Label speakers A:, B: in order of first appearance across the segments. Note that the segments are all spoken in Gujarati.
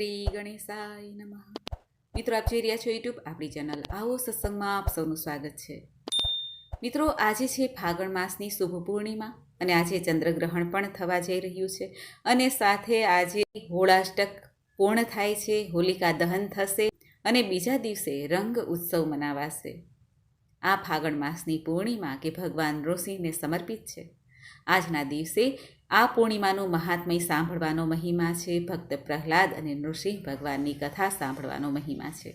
A: શ્રી ગણેશાય નમઃ. મિત્રો, આપ જોઈ રહ્યા છો યુટ્યુબ આપણી ચેનલ આવો સત્સંગમાં આપ સૌનું સ્વાગત છે. મિત્રો, આજે છે ફાગણ માસની શુભ પૂર્ણિમા અને આજે ચંદ્રગ્રહણ પણ થવા જઈ રહ્યું છે અને સાથે આજે હોળાષ્ટક પૂર્ણ થાય છે, હોલિકા દહન થશે અને બીજા દિવસે રંગ ઉત્સવ મનાવાશે. આ ફાગણ માસની પૂર્ણિમા કે ભગવાન નૃસિંહને સમર્પિત છે. આજના દિવસે આ પૂર્ણિમાનું મહાત્મય સાંભળવાનો મહિમા છે. ભક્ત પ્રહલાદ અને નૃસિંહ ભગવાનની કથા સાંભળવાનો મહિમા છે.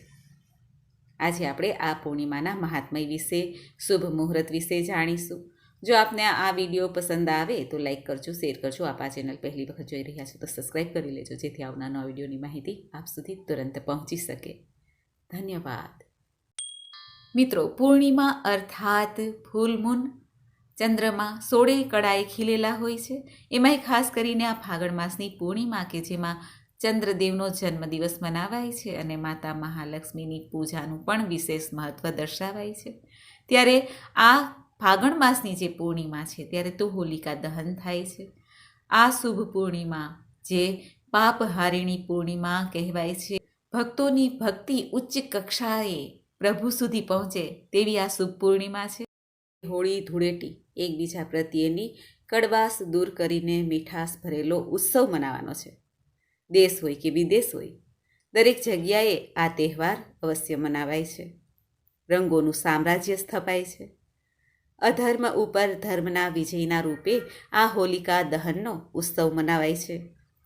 A: આજે આપણે આ પૂર્ણિમાના મહાત્મય વિશે, શુભ મુહૂર્ત વિશે જાણીશું. જો આપને આ વીડિયો પસંદ આવે તો લાઈક કરજો, શેર કરજો. આપ આ ચેનલ પહેલી વખત જોઈ રહ્યા છો તો સબસ્ક્રાઈબ કરી લેજો, જેથી આવનાર નવા વિડીયોની માહિતી આપ સુધી તુરંત પહોંચી શકે. ધન્યવાદ. મિત્રો, પૂર્ણિમા અર્થાત ફૂલ મૂન ચંદ્રમાં સોળે કળાએ ખીલેલા હોય છે. એમાંય ખાસ કરીને આ ફાગણ માસની પૂર્ણિમા કે જેમાં ચંદ્રદેવનો જન્મદિવસ મનાવાય છે અને માતા મહાલક્ષ્મીની પૂજાનું પણ વિશેષ મહત્ત્વ દર્શાવાય છે. ત્યારે આ ફાગણ માસની જે પૂર્ણિમા છે, ત્યારે તો હોલિકા દહન થાય છે. આ શુભ પૂર્ણિમા, જે પાપહારિણી પૂર્ણિમા કહેવાય છે, ભક્તોની ભક્તિ ઉચ્ચ કક્ષાએ પ્રભુ સુધી પહોંચે તેવી આ શુભ પૂર્ણિમા છે. હોળી ધૂળેટી એકબીજા પ્રત્યેની કડવાશ દૂર કરીને મીઠાશ ભરેલો ઉત્સવ મનાવવાનો છે. દેશ હોય કે વિદેશ હોય, દરેક જગ્યાએ આ તહેવાર અવશ્ય મનાવાય છે. રંગોનું સામ્રાજ્ય સ્થપાય છે. અધર્મ ઉપર ધર્મના વિજયના રૂપે આ હોલિકા દહનનો ઉત્સવ મનાવાય છે,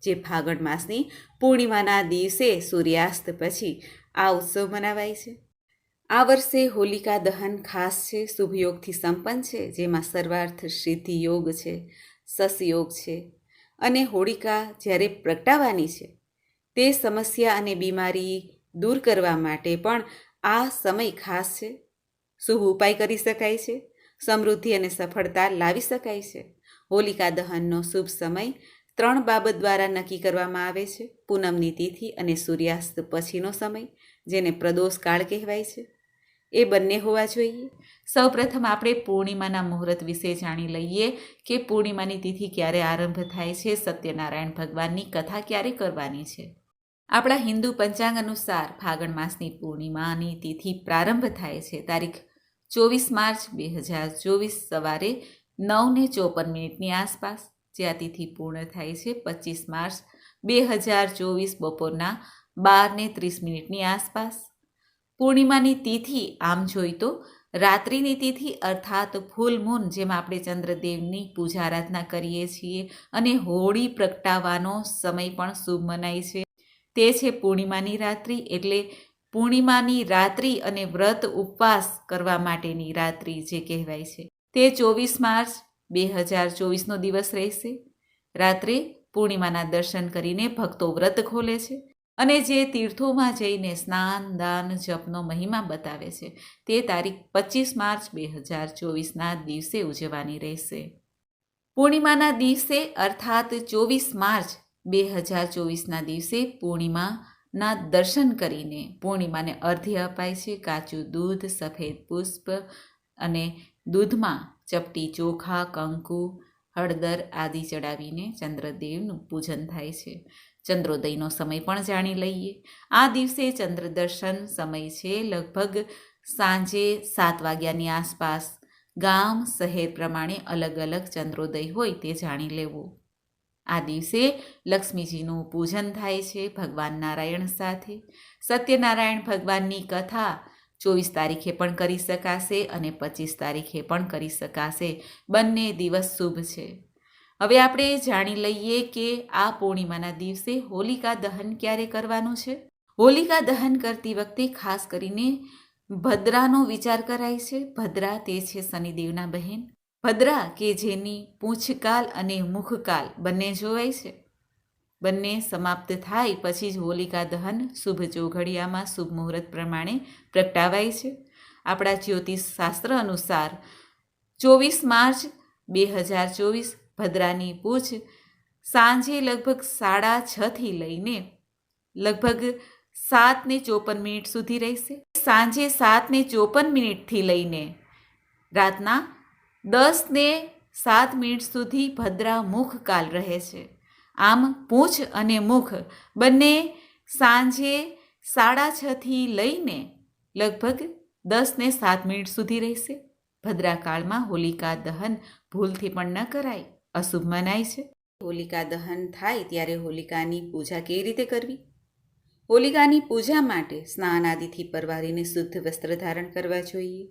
A: જે ફાગણ માસની પૂર્ણિમાના દિવસે સૂર્યાસ્ત પછી આ ઉત્સવ મનાવાય છે. આ વર્ષે હોલિકા દહન ખાસ છે, શુભયોગથી સંપન્ન છે, જેમાં સર્વાર્થ, સિદ્ધિ, યોગ છે સસયોગ છે. અને હોળિકા જ્યારે પ્રગટાવાની છે, તે સમસ્યા અને બીમારી દૂર કરવા માટે પણ આ સમય ખાસ છે. શુભ ઉપાય કરી શકાય છે, સમૃદ્ધિ અને સફળતા લાવી શકાય છે. હોલિકા દહનનો શુભ સમય ત્રણ બાબત દ્વારા નક્કી કરવામાં આવે છે, પૂનમની તિથિ અને સૂર્યાસ્ત પછીનો સમય, જેને પ્રદોષ કાળ કહેવાય છે. એ બંને હોવા જોઈએ. સૌપ્રથમ આપણે પૂર્ણિમાના મુહૂર્ત વિશે જાણી લઈએ કે પૂર્ણિમાની તિથિ ક્યારે આરંભ થાય છે, સત્યનારાયણ ભગવાનની કથા ક્યારે કરવાની છે. આપણા હિન્દુ પંચાંગ અનુસાર ફાગણ માસની પૂર્ણિમાની તિથિ પ્રારંભ થાય છે. તારીખ ચોવીસ માર્ચ બે હજાર ચોવીસ સવારે નવને ચોપન મિનિટની આસપાસ જે આ તિથિ પૂર્ણ થાય છે, પચીસ માર્ચ બે હજાર ચોવીસ બપોરના બારને ત્રીસ મિનિટની આસપાસ. પૂર્ણિમાની તિથિ આમ જોઈ તો રાત્રિની તિથિ અર્થાત ફૂલ મૂન, જેમાં આપણે ચંદ્રદેવની પૂજા આરાધના કરીએ છીએ અને હોળી પ્રગટાવવાનો સમય પણ શુભ મનાય છે. તે છે પૂર્ણિમાની રાત્રિ, એટલે પૂર્ણિમાની રાત્રિ અને વ્રત ઉપવાસ કરવા માટેની રાત્રિ જે કહેવાય છે. તે ચોવીસ માર્ચ બે હજાર ચોવીસનો દિવસ રહેશે. રાત્રે પૂર્ણિમાના દર્શન કરીને ભક્તો વ્રત ખોલે છે. અને જે તીર્થોમાં જઈને સ્નાન, દાન, જપનો મહિમા બતાવે છે, તે તારીખ પચીસ માર્ચ બે હજાર ચોવીસના દિવસે ઉજવવાની રહેશે. પૂર્ણિમાના દિવસે, અર્થાત ચોવીસ માર્ચ બે હજાર ચોવીસના દિવસે પૂર્ણિમાના દર્શન કરીને પૂર્ણિમાને અર્ધ્ય અપાય છે. કાચું દૂધ, સફેદ પુષ્પ અને દૂધમાં ચપટી ચોખા, કંકુ, હળદર આદિ ચડાવીને ચંદ્રદેવનું પૂજન થાય છે. ચંદ્રોદયનો સમય પણ જાણી લઈએ. આ દિવસે ચંદ્રદર્શન સમય છે લગભગ સાંજે સાત વાગ્યાની આસપાસ. ગામ, શહેર પ્રમાણે અલગ અલગ ચંદ્રોદય હોય તે જાણી લેવું. આ દિવસે લક્ષ્મીજીનું પૂજન થાય છે ભગવાન નારાયણ સાથે. સત્યનારાયણ ભગવાનની કથા ચોવીસ તારીખે પણ કરી શકાશે અને પચીસ તારીખે પણ કરી શકાશે. બંને દિવસ શુભ છે. હવે આપણે જાણી લઈએ કે આ પૂર્ણિમાના દિવસે હોલિકા દહન ક્યારે કરવાનું છે? હોલિકા દહન કરતી વખતે ખાસ કરીને ભદ્રાનો વિચાર કરાય છે. ભદ્રા તે છે શનિદેવના બહેન. ભદ્રા કે જેની પૂંછકાલ અને મુખકાલ બંને જોવાય છે. બંને સમાપ્ત થાય પછી જ હોલિકા દહન શુભ ચોઘડિયામાં શુભ મુહૂર્ત પ્રમાણે પ્રગટાવાય છે. આપણા જ્યોતિષ શાસ્ત્ર અનુસાર ચોવીસ માર્ચ બે હજાર ચોવીસ ભદ્રાની પૂછ સાંજે લગભગ સાડા છથી લઈને લગભગ સાતને ચોપન મિનિટ સુધી રહેશે. સાંજે સાતને ચોપન મિનિટથી લઈને રાતના દસને સાત મિનિટ સુધી ભદ્રા મુખકાલ રહે છે. આમ પૂંછ અને મુખ બંને સાંજે સાડા છથી લઈને લગભગ દસ ને સાત મિનિટ સુધી રહેશે. ભદ્રાકાળમાં હોલિકા દહન ભૂલથી પણ ન કરાય. અશુભ મનાય છે? હોલિકા દહન થાય ત્યારે હોલિકાની પૂજા કેવી રીતે કરવી? હોલિકાની પૂજા માટે સ્નાન આદિથી પરવારીને શુદ્ધ વસ્ત્ર ધારણ કરવા જોઈએ.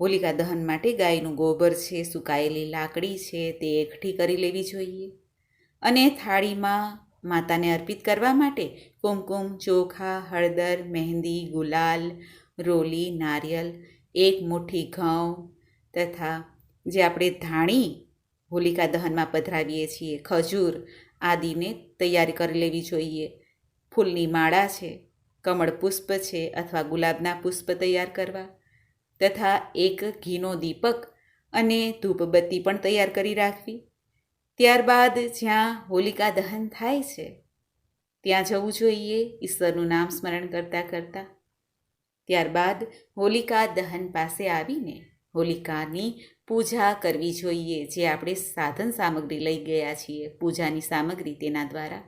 A: હોલિકા દહન માટે ગાયનું ગોબર છે, સુકાયેલી લાકડી છે, તે એકઠી કરી લેવી જોઈએ. અને થાળીમાં માતાને અર્પિત કરવા માટે કુમકુમ, ચોખા, હળદર, મહેંદી, ગુલાલ, રોલી, નારિયેલ, એક મુઠ્ઠી ઘઉં તથા જે આપણે ધાણી હોલિકા દહનમાં પધરાવીએ છીએ. ખજૂર આદિને તૈયારી કરી લેવી જોઈએ. ફૂલની માળા છે, કમળ પુષ્પ છે અથવા ગુલાબના પુષ્પ તૈયાર કરવા તથા એક ઘીનો દીપક અને ધૂપબત્તી પણ તૈયાર કરી રાખવી. ત્યારબાદ જ્યાં હોલિકા દહન થાય છે, ત્યાં જવું જોઈએ, ઈશ્વરનું નામ સ્મરણ કરતાં કરતાં. ત્યારબાદ હોલિકા દહન પાસે આવીને હોલિકાની પૂજા કરવી જોઈએ, જે આપણે સાધન સામગ્રી લઈ ગયા છીએ, પૂજાની સામગ્રી તેના દ્વારા.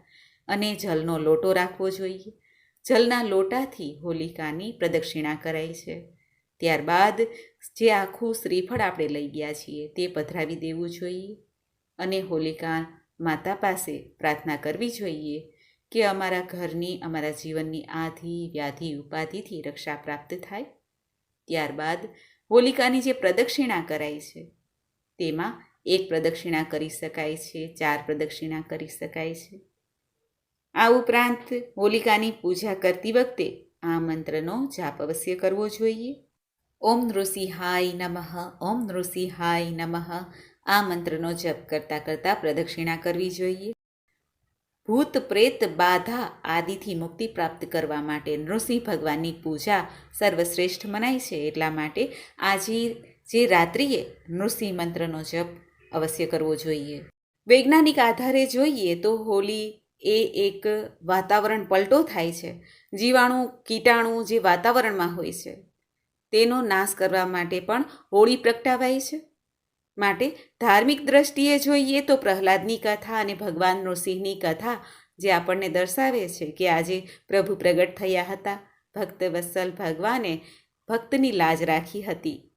A: અને જલનો લોટો રાખવો જોઈએ. જલના લોટાથી હોલિકાની પ્રદક્ષિણા કરાય છે. ત્યારબાદ જે આખું શ્રીફળ આપણે લઈ ગયા છીએ, તે પધરાવી દેવું જોઈએ. અને હોલિકા માતા પાસે પ્રાર્થના કરવી જોઈએ કે અમારા ઘરની, અમારા જીવનની આધિ, વ્યાધિ, ઉપાધિથી રક્ષા પ્રાપ્ત થાય. ત્યારબાદ હોલિકાની જે પ્રદક્ષિણા કરાય છે, તેમાં એક પ્રદક્ષિણા કરી શકાય છે, ચાર પ્રદક્ષિણા કરી શકાય છે. આ ઉપરાંત હોલિકાની પૂજા કરતી વખતે આ મંત્રનો જાપ અવશ્ય કરવો જોઈએ. ઓમ નૃસિંહાય નમઃ, ઓમ નૃસિંહાય નમઃ આ મંત્રનો જપ કરતાં કરતાં પ્રદક્ષિણા કરવી જોઈએ. ભૂત, પ્રેત, બાધા આદિથી મુક્તિ પ્રાપ્ત કરવા માટે નૃસિંહ ભગવાનની પૂજા સર્વશ્રેષ્ઠ મનાય છે. એટલા માટે આજે જે રાત્રિએ નૃસિંહ મંત્રનો જપ અવશ્ય કરવો જોઈએ. વૈજ્ઞાનિક આધારે જોઈએ તો હોલી એ એક વાતાવરણ પલટો થાય છે. જીવાણુ, કીટાણુ જે વાતાવરણમાં હોય છે, તેનો નાશ કરવા માટે પણ હોળી પ્રગટાવાય છે. માટે ધાર્મિક દ્રષ્ટિએ જોઈએ તો પ્રહલાદની કથા અને ભગવાન નૃસિંહની કથા જે આપણને દર્શાવે છે કે આજે પ્રભુ પ્રગટ થયા હતા. ભક્ત વત્સલ ભગવાને ભક્તની લાજ રાખી હતી.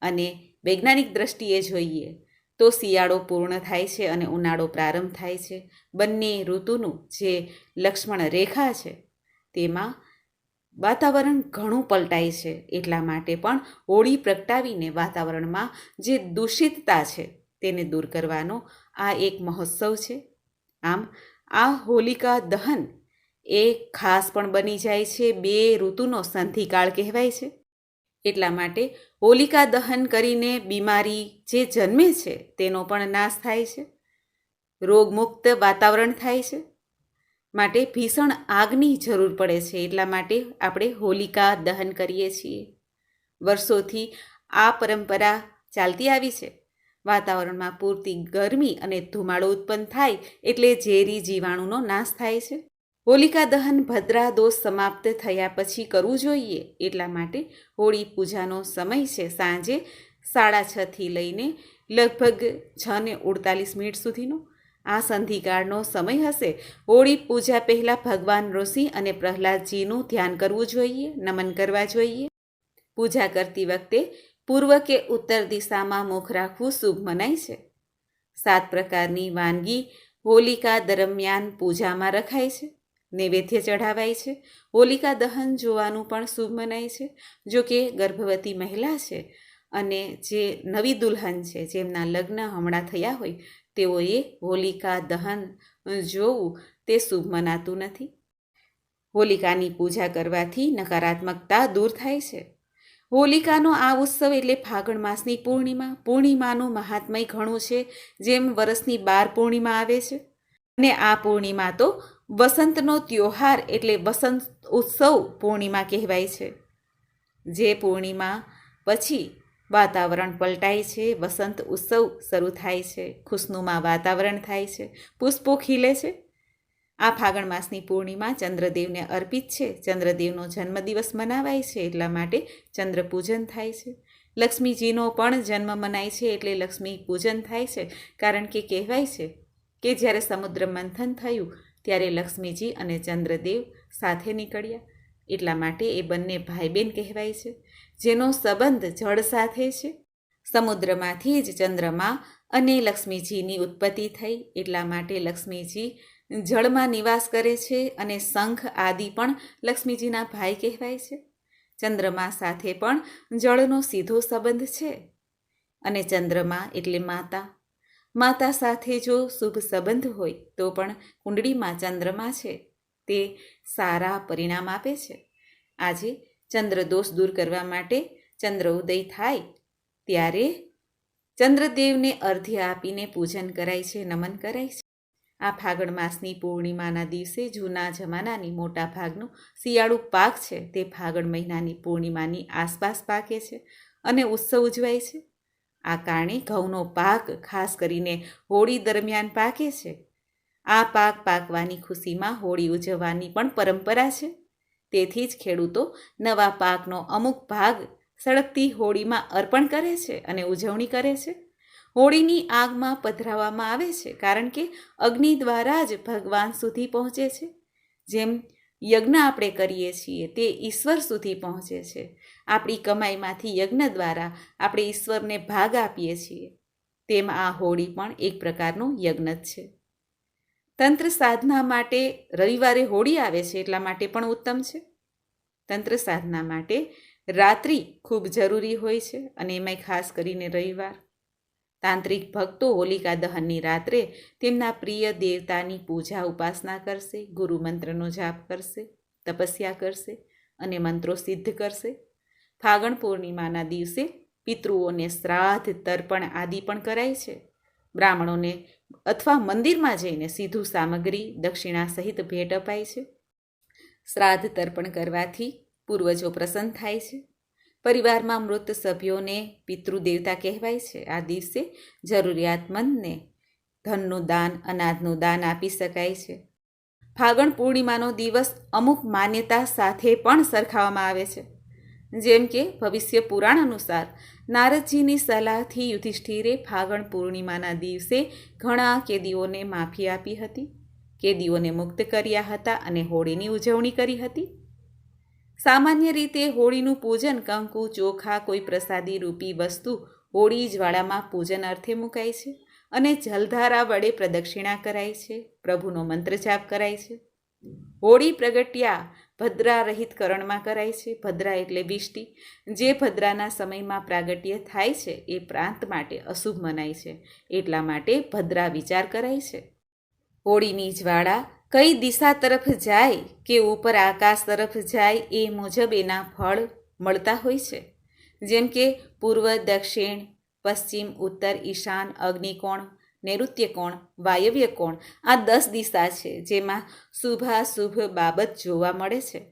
A: અને વૈજ્ઞાનિક દ્રષ્ટિએ જોઈએ તો શિયાળો પૂર્ણ થાય છે અને ઉનાળો પ્રારંભ થાય છે. બંને ઋતુનું જે લક્ષ્મણ રેખા છે તેમાં વાતાવરણ ઘણું પલટાય છે એટલા માટે પણ હોળી પ્રગટાવીને વાતાવરણમાં જે દૂષિતતા છે તેને દૂર કરવાનો આ એક મહોત્સવ છે. આમ, આ હોલિકા દહન એ ખાસ પણ બની જાય છે બે ઋતુનો સંધિકાળ કહેવાય છે. એટલા માટે હોલિકા દહન કરીને બીમારી જે જન્મે છે તેનો પણ નાશ થાય છે. રોગમુક્ત વાતાવરણ થાય છે. માટે ભીષણ આગની જરૂર પડે છે. એટલા માટે આપણે હોલિકા દહન કરીએ છીએ. વર્ષોથી આ પરંપરા ચાલતી આવી છે. વાતાવરણમાં પૂરતી ગરમી અને ધુમાડો ઉત્પન્ન થાય એટલે ઝેરી જીવાણુનો નાશ થાય છે. હોલિકા દહન ભદ્રા દોષ સમાપ્ત થયા પછી કરવું જોઈએ. એટલા માટે હોળી પૂજાનો સમય છે. સાંજે સાડા છથી લઈને લગભગ છ ને ઉડતાલીસ મિનિટ સુધીનો આ સંધિકાળનો સમય હશે. હોળી પૂજા પહેલાં ભગવાન ઋષિ અને પ્રહલાદજીનું ધ્યાન કરવું જોઈએ, નમન કરવા જોઈએ. પૂજા કરતી વખતે પૂર્વ કે ઉત્તર દિશામાં મુખ રાખવું શુભ મનાય છે. સાત પ્રકારની વાનગી હોલિકા દરમિયાન પૂજામાં રખાય છે. નૈવેદ્ય ચઢાવાય છે. હોલિકા દહન જોવાનું પણ શુભ મનાય છે. જો કે ગર્ભવતી મહિલા છે અને જે નવી દુલ્હન છે, જેમના લગ્ન હમણાં થયા હોય તેઓએ હોલિકા દહન જોવું તે શુભ મનાતું નથી. હોલિકાની પૂજા કરવાથી નકારાત્મકતા દૂર થાય છે. હોલિકાનો આ ઉત્સવ એટલે ફાગણ માસની પૂર્ણિમા. પૂર્ણિમાનું મહાત્મય ઘણું છે, જેમ વરસની બાર પૂર્ણિમા આવે છે. અને આ પૂર્ણિમા તો વસંતનો ત્યોહાર એટલે વસંત ઉત્સવ પૂર્ણિમા કહેવાય છે. જે પૂર્ણિમા પછી વાતાવરણ પલટાય છે, વસંત ઉત્સવ શરૂ થાય છે, ખુશનુમા વાતાવરણ થાય છે, પુષ્પો ખીલે છે. આ ફાગણ માસની પૂર્ણિમા ચંદ્રદેવને અર્પિત છે. ચંદ્રદેવનો જન્મદિવસ મનાવાય છે એટલા માટે ચંદ્ર પૂજન થાય છે. લક્ષ્મીજીનો પણ જન્મ મનાય છે એટલે લક્ષ્મી પૂજન થાય છે. કારણ કે કહેવાય છે કે જ્યારે સમુદ્ર મંથન થયું, ત્યારે લક્ષ્મીજી અને ચંદ્રદેવ સાથે નીકળ્યા. એટલા માટે એ બંને ભાઈ બહેન કહેવાય છે, જેનો સંબંધ જળ સાથે છે. સમુદ્રમાંથી જ ચંદ્રમા અને લક્ષ્મીજીની ઉત્પત્તિ થઈ, એટલા માટે લક્ષ્મીજી જળમાં નિવાસ કરે છે અને શંખ આદિ પણ લક્ષ્મીજીના ભાઈ કહેવાય છે. ચંદ્રમા સાથે પણ જળનો સીધો સંબંધ છે અને ચંદ્રમા એટલે માતા. માતા સાથે જો શુભ સંબંધ હોય, તો પણ કુંડળીમાં ચંદ્રમા છે. તે સારા પરિણામ આપે છે. આજે ચંદ્રદોષ દૂર કરવા માટે ચંદ્ર ઉદય થાય ત્યારે ચંદ્રદેવને અર્ધ્ય આપીને પૂજન કરાય છે, નમન કરાય છે. આ ફાગણ માસની પૂર્ણિમાના દિવસે જૂના જમાનાની મોટા ભાગનું શિયાળુ પાક છે, તે ફાગણ મહિનાની પૂર્ણિમાની આસપાસ પાકે છે અને ઉત્સવ ઉજવાય છે. આ કારણે ઘઉંનો પાક ખાસ કરીને હોળી દરમિયાન પાકે છે. આ પાક પાકવાની ખુશીમાં હોળી ઉજવવાની પણ પરંપરા છે. તેથી જ ખેડૂતો નવા પાકનો અમુક ભાગ સળગતી હોળીમાં અર્પણ કરે છે અને ઉજવણી કરે છે. હોળીની આગમાં પધરાવવામાં આવે છે કારણ કે અગ્નિ દ્વારા જ ભગવાન સુધી પહોંચે છે. જેમ યજ્ઞ આપણે કરીએ છીએ તે ઈશ્વર સુધી પહોંચે છે. આપણી કમાઈમાંથી યજ્ઞ દ્વારા આપણે ઈશ્વરને ભાગ આપીએ છીએ. તેમ આ હોળી પણ એક પ્રકારનું યજ્ઞ જ છે. તંત્ર સાધના માટે રવિવારે હોળી આવે છે એટલા માટે પણ ઉત્તમ છે. તંત્ર સાધના માટે રાત્રિ ખૂબ જરૂરી હોય છે અને એમાંય ખાસ કરીને રવિવાર. તાંત્રિક ભક્તો હોલિકા દહનની રાત્રે તેમના પ્રિય દેવતાની પૂજા ઉપાસના કરશે, ગુરુ મંત્રનો જાપ કરશે, તપસ્યા કરશે અને મંત્રો સિદ્ધ કરશે. ફાગણ પૂર્ણિમાના દિવસે પિતૃઓને શ્રાદ્ધ, તર્પણ આદિ પણ કરાય છે. બ્રાહ્મણોને અથવા મંદિરમાં જઈને સીધું સામગ્રી દક્ષિણા સહિત ભેટ અપાય છે. શ્રાદ્ધ તર્પણ કરવાથી પૂર્વજો પ્રસન્ન થાય છે. પરિવારમાં મૃત સભ્યોને પિતૃદેવતા કહેવાય છે. આ દિવસે જરૂરિયાતમંદને ધનનું દાન, અનાજનું દાન આપી શકાય છે. ફાગણ પૂર્ણિમાનો દિવસ અમુક માન્યતા સાથે પણ સરખાવવામાં આવે છે. જેમ કે ભવિષ્ય પુરાણ અનુસાર, નારદજીની સલાહથી યુધિષ્ઠિરે ફાગણ પૂર્ણિમાના દિવસે ઘણા કેદીઓને માફી આપી હતી. કેદીઓને મુક્ત કર્યા હતા અને હોળીની ઉજવણી કરી હતી. સામાન્ય રીતે હોળીનું પૂજન કંકુ, ચોખા, કોઈ પ્રસાદી રૂપી વસ્તુ હોળી જ્વાળામાં પૂજન અર્થે મુકાય છે અને જલધારા વડે પ્રદક્ષિણા કરાય છે, પ્રભુનો મંત્ર જાપ કરાય છે. હોળી પ્રગટ્યા ભદ્રા રહિત કરણમાં કરાય છે. ભદ્રા એટલે વિષ્ટિ. જે ભદ્રાના સમયમાં પ્રાગટ્ય થાય છે, એ પ્રાંત માટે અશુભ મનાય છે. એટલા માટે ભદ્રા વિચાર કરાય છે. હોળીની જ્વાળા કઈ દિશા તરફ જાય કે ઉપર આકાશ તરફ જાય એ મુજબ એના ફળ મળતા હોય છે. જેમ કે પૂર્વ, દક્ષિણ, પશ્ચિમ, ઉત્તર, ઈશાન, અગ્નિકોણ નૈઋત્ય કોણ? વાયવ્ય કોણ? આ દસ દિશા છે, જેમાં શુભાશુભ બાબત જોવા મળે છે.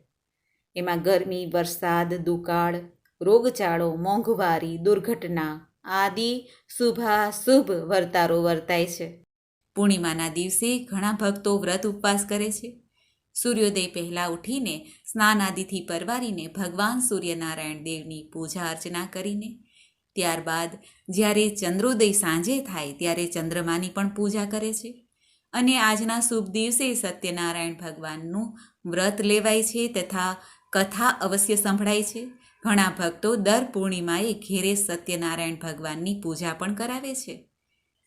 A: એમાં ગરમી, વરસાદ, દુકાળ, રોગચાળો, મોંઘવારી, દુર્ઘટના આદિ શુભાશુભ વર્તારો વર્તાય છે. પૂર્ણિમાના દિવસે ઘણા ભક્તો વ્રત ઉપવાસ કરે છે. સૂર્યોદય પહેલાં ઉઠીને સ્નાન આદિથી પરવારીને ભગવાન સૂર્યનારાયણ દેવની પૂજા અર્ચના કરીને ત્યારબાદ જ્યારે ચંદ્રોદય સાંજે થાય ત્યારે ચંદ્રમાની પણ પૂજા કરે છે. અને આજના શુભ દિવસે સત્યનારાયણ ભગવાનનું વ્રત લેવાય છે તથા કથા અવશ્ય સંભળાય છે. ઘણા ભક્તો દર પૂર્ણિમાએ ઘેરે સત્યનારાયણ ભગવાનની પૂજા પણ કરાવે છે.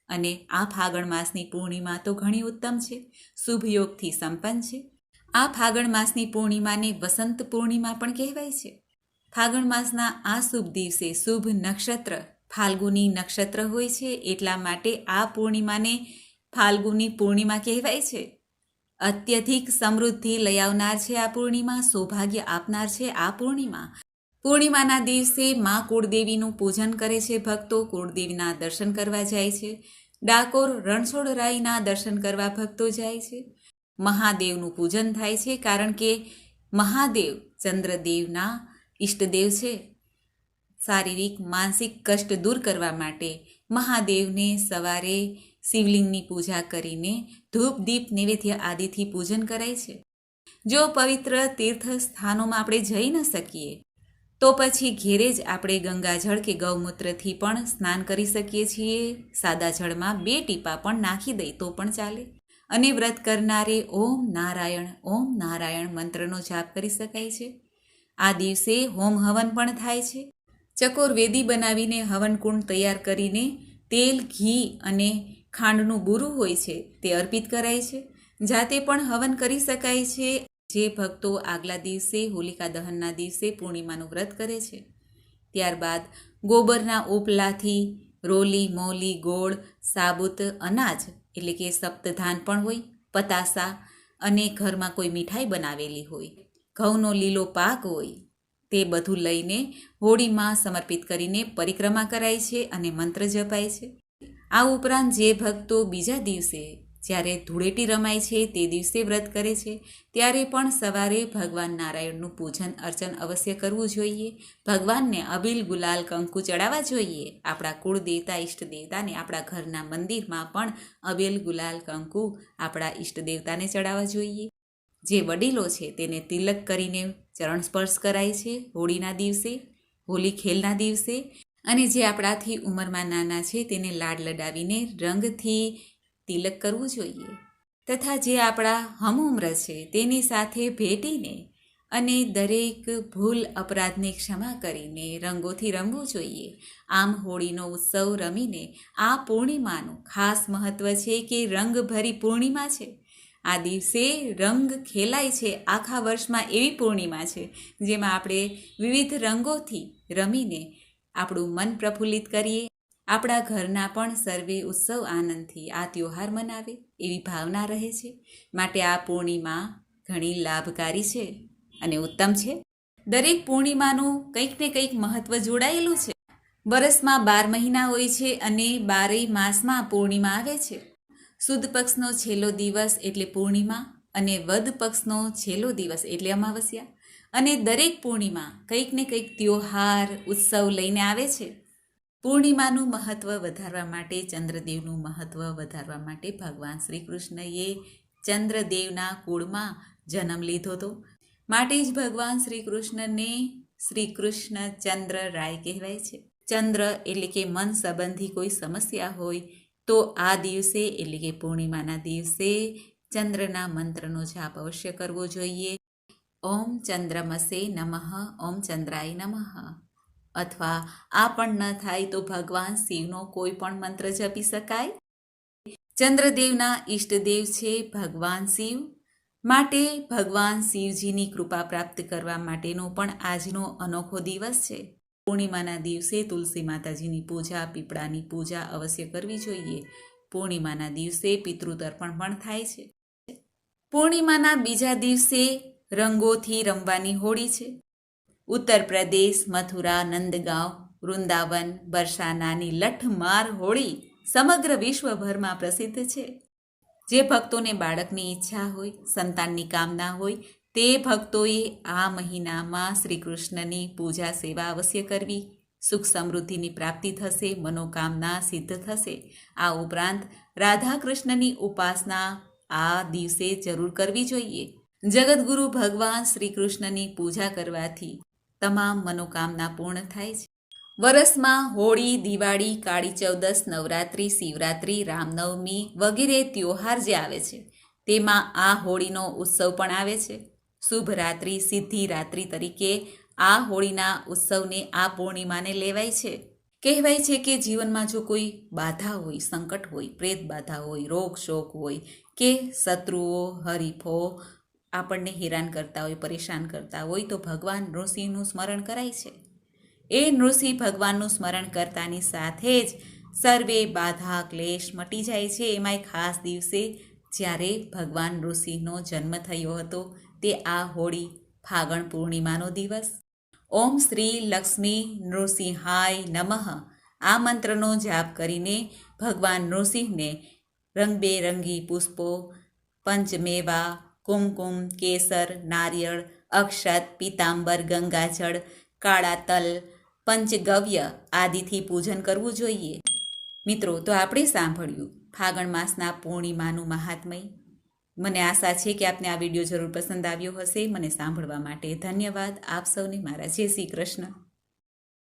A: અને આ ફાગણ માસની પૂર્ણિમા તો ઘણી ઉત્તમ છે. શુભ યોગથી સંપન્ન છે. આ ફાગણ માસની પૂર્ણિમાને વસંત પૂર્ણિમા પણ કહેવાય છે. ફાગણ માસના આ શુભ દિવસે શુભ નક્ષત્ર, ફાલ્ગુની નક્ષત્ર હોય છે, એટલા માટે આ પૂર્ણિમાને ફાલ્ગુની પૂર્ણિમા કહેવાય છે. અત્યધિક સમૃદ્ધિ લઈ આવનાર છે આ પૂર્ણિમા, સૌભાગ્ય આપનાર છે આ પૂર્ણિમા. પૂર્ણિમાના દિવસે મા કુળદેવીનું પૂજન કરે છે, ભક્તો કુળદેવીના દર્શન કરવા જાય છે. ડાકોર રણછોડરાયના દર્શન કરવા ભક્તો જાય છે. મહાદેવનું પૂજન થાય છે, કારણ કે મહાદેવ ચંદ્રદેવના ઈષ્ટદેવ છે. શારીરિક, માનસિક કષ્ટ દૂર કરવા માટે મહાદેવને સવારે શિવલિંગની પૂજા કરીને ધૂપ, દીપ, નૈવેદ્ય આદિથી પૂજન કરાય છે. જો પવિત્ર તીર્થ સ્થાનોમાં આપણે જઈ ન શકીએ, તો પછી ઘેરે જ આપણે ગંગાજળ કે ગૌમૂત્રથી પણ સ્નાન કરી શકીએ છીએ. સાદા જળમાં બે ટીપા પણ નાખી દઈ તો પણ ચાલે. અને વ્રત કરનારે ઓમ નારાયણ ઓમ નારાયણ મંત્રનો જાપ કરી શકાય છે. આ દિવસે હોમ હવન પણ થાય છે. ચકોરવેદી બનાવીને હવનકુંડ તૈયાર કરીને તેલ, ઘી અને ખાંડનું બુરું હોય છે તે અર્પિત કરાય છે. જાતે પણ હવન કરી શકાય છે. જે ભક્તો આગલા દિવસે, હોલિકા દહનના દિવસે પૂર્ણિમાનું વ્રત કરે છે. ત્યારબાદ ગોબરના ઓપલાથી રોલી, મોલી, ગોળ, સાબુત, અનાજ એટલે કે સપ્તધાન પણ હોય, પતાસા અને ઘરમાં કોઈ મીઠાઈ બનાવેલી હોય. ઘઉંનો લીલો પાક હોય. તે બધું લઈને હોળીમાં સમર્પિત કરીને પરિક્રમા કરાય છે અને મંત્ર જપાય છે. આ ઉપરાંત જે ભક્તો બીજા દિવસે જ્યારે ધૂળેટી રમાય છે તે દિવસે વ્રત કરે છે. ત્યારે પણ સવારે ભગવાન નારાયણનું પૂજન અર્ચન અવશ્ય કરવું જોઈએ. ભગવાનને અબિલ ગુલાલ કંકુ ચડાવવા જોઈએ. આપણા કુળ દેવતા, ઈષ્ટ દેવતાને આપણા ઘરના મંદિરમાં પણ અબિલ ગુલાલ કંકુ આપણા ઈષ્ટ દેવતાને ચડાવવા જોઈએ. જે વડીલો છે તેને તિલક કરીને ચરણ સ્પર્શ કરાય છે હોળીના દિવસે હોળી ખેલના દિવસે. અને જે આપણાથી ઉંમરમાં નાના છે તેને લાડ લડાવીને રંગથી તિલક કરવું જોઈએ. તથા જે આપણા હમઉમ્ર છે તેની સાથે ભેટીને અને દરેક ભૂલ અપરાધને ક્ષમા કરીને રંગોથી રમવું જોઈએ. આમ હોળીનો ઉત્સવ રમીને આ પૂર્ણિમાનું ખાસ મહત્ત્વ છે કે રંગભરી પૂર્ણિમા છે. આ દિવસે રંગ ખેલાય છે આખા વર્ષમાં એવી પૂર્ણિમા છે, જેમાં આપણે વિવિધ રંગોથી રમીને આપણું મન પ્રફુલ્લિત કરીએ. આપણા ઘરના પણ સર્વે ઉત્સવ આનંદથી આ તહેવાર મનાવે એવી ભાવના રહે છે. માટે આ પૂર્ણિમા ઘણી લાભકારી છે અને ઉત્તમ છે. દરેક પૂર્ણિમાનું કંઈક ને કંઈક મહત્ત્વ જોડાયેલું છે. વરસમાં બાર મહિના હોય છે અને બારેય માસમાં પૂર્ણિમા આવે છે. સુદ પક્ષનો છેલ્લો દિવસ એટલે પૂર્ણિમા અને વદ પક્ષનો છેલ્લો દિવસ એટલે અમાવસ્યા. અને દરેક પૂર્ણિમા કંઈક ને કંઈક ત્યોહાર, ઉત્સવ લઈને આવે છે. પૂર્ણિમાનું મહત્ત્વ વધારવા માટે, ચંદ્રદેવનું મહત્ત્વ વધારવા માટે ભગવાન શ્રી કૃષ્ણએ ચંદ્રદેવના કુળમાં જન્મ લીધો હતો. માટે જ ભગવાન શ્રી કૃષ્ણને શ્રી કૃષ્ણ ચંદ્ર રાય કહેવાય છે. ચંદ્ર એટલે કે મન સંબંધી કોઈ સમસ્યા હોય તો આ દિવસે એટલે કે પૂર્ણિમાના દિવસે ચંદ્રના મંત્રનો જાપ અવશ્ય કરવો જોઈએ. ઓમ ચંદ્રમસે નમઃ, ઓમ ચંદ્રાય નમઃ. અથવા આ પણ ન થાય તો ભગવાન શિવનો કોઈ પણ મંત્ર જપી શકાય. ચંદ્રદેવના ઈષ્ટદેવ છે ભગવાન શિવ. માટે ભગવાન શિવજીની કૃપા પ્રાપ્ત કરવા માટેનો પણ આજનો અનોખો દિવસ છે. પૂર્ણિમાના દિવસે તુલસી માતાજીની પૂજા, પીપળાની પૂજા અવશ્ય કરવી જોઈએ. પૂર્ણિમાના દિવસે પિતૃતર્પણ પણ થાય છે. પૂર્ણિમાના બીજા દિવસે રંગોથી રમવાની હોળી છે. ઉત્તર પ્રદેશ મથુરા, નંદગાંવ, વૃંદાવન, બરસાનાની લઠમાર હોળી સમગ્ર વિશ્વભરમાં પ્રસિદ્ધ છે. જે ભક્તોને બાળકની ઈચ્છા હોય, સંતાનની કામના હોય તે ભક્તોએ આ મહિનામાં શ્રી કૃષ્ણની પૂજા સેવા અવશ્ય કરવી. સુખ સમૃદ્ધિની પ્રાપ્તિ થશે, મનોકામના સિદ્ધ થશે. આ ઉપરાંત રાધા કૃષ્ણની ઉપાસના આ દિવસે જરૂર કરવી જોઈએ. જગતગુરુ ભગવાન શ્રી કૃષ્ણની પૂજા કરવાથી તમામ મનોકામના પૂર્ણ થાય છે. વરસમાં હોળી, દિવાળી, કાળી ચૌદસ, નવરાત્રિ, શિવરાત્રિ, રામનવમી વગેરે ત્યોહાર જે આવે છે, તેમાં આ હોળીનો ઉત્સવ પણ આવે છે. શુભ રાત્રિ, સિદ્ધિ રાત્રિ તરીકે આ હોળીના ઉત્સવને આ પૂર્ણિમાને લેવાય છે. કહેવાય છે કે જીવનમાં જો કોઈ બાધા હોય, સંકટ હોય, પ્રેત બાધા હોય, રોગ, શોક હોય કે શત્રુઓ, હરીફો આપણને હેરાન કરતા હોય, પરેશાન કરતા હોય તો ભગવાન નૃસિંહનું સ્મરણ કરાય છે. એ નૃસિંહ ભગવાનનું સ્મરણ કરતાની સાથે જ સર્વે બાધા, ક્લેશ મટી જાય છે. એમાંય ખાસ દિવસે જ્યારે ભગવાન ઋષિનો જન્મ થયો હતો, તે આ હોળી ફાગણ પૂર્ણિમાનો દિવસ. ઓમ શ્રી લક્ષ્મી નૃસિંહાય નમઃ. આ મંત્રનો જાપ કરીને ભગવાન નૃસિંહને રંગબેરંગી પુષ્પો, પંચમેવા, કુમકુમ, કેસર, નારિયેળ, અક્ષત પીતાંબર ગંગાજળ, કાળા તલ, પંચગવ્ય આદિથી પૂજન કરવું જોઈએ. મિત્રો, તો આપણે સાંભળ્યું ફાગણ માસના પૂર્ણિમાનું મહાત્મય. મને આશા છે કે આપને આ વીડિયો જરૂર પસંદ આવ્યો હશે. મને સાંભળવા માટે ધન્યવાદ. આપ સૌને મારા જય શ્રી કૃષ્ણ.